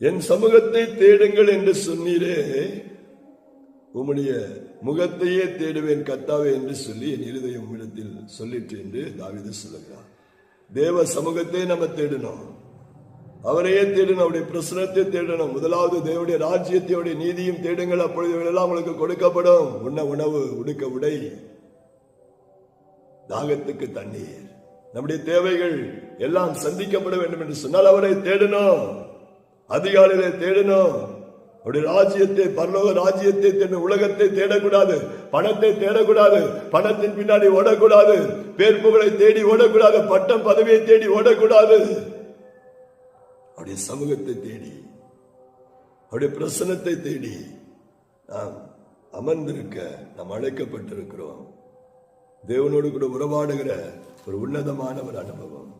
என் சமூகத்தை தேடுங்கள் என்று சொன்னீரே. உம்முடைய முகத்தையே தேடுவேன் கத்தாவே என்று சொல்லி என் இருதய உம்மிடத்தில் சொல்லிட்டு என்று தாவீது சொல்லுகிறார். தேவ சமூகத்தை நம்ம தேடணும். அவரையே தேடணும் அவருடைய பிரசனத்தை தேடணும். முதலாவது தேவடைய ராஜ்யத்தையுடைய நீதியும் தேடுங்கள். அப்பொழுது எல்லாம் உங்களுக்கு கொடுக்கப்படும். உண்ண உணவு உடுக்க உடை தாகத்துக்கு தண்ணீர். நம்முடைய தேவைகள் எல்லாம் சந்திக்கப்பட வேண்டும் என்று சொன்னால் அவரை தேடணும். அதிகாலையில தேடணும். அப்படி ராஜ்யத்தை பரலோக ராஜ்யத்தை தேடணும் உலகத்தை தேடக்கூடாது. பணத்தை தேடக்கூடாது. பணத்தின் பின்னாடி ஓடக்கூடாது. பேர் புகழை தேடி ஓடக்கூடாது. பட்டம் பதவியை தேடி ஓடக்கூடாது. அவருடைய சமூகத்தை தேடி அவருடைய பிரசனத்தை தேடி நாம் அமர்ந்திருக்க நாம் அழைக்கப்பட்டிருக்கிறோம். தேவனோடு கூட உறவாடுகிற ஒரு உன்னதமான ஒரு அனுபவம்.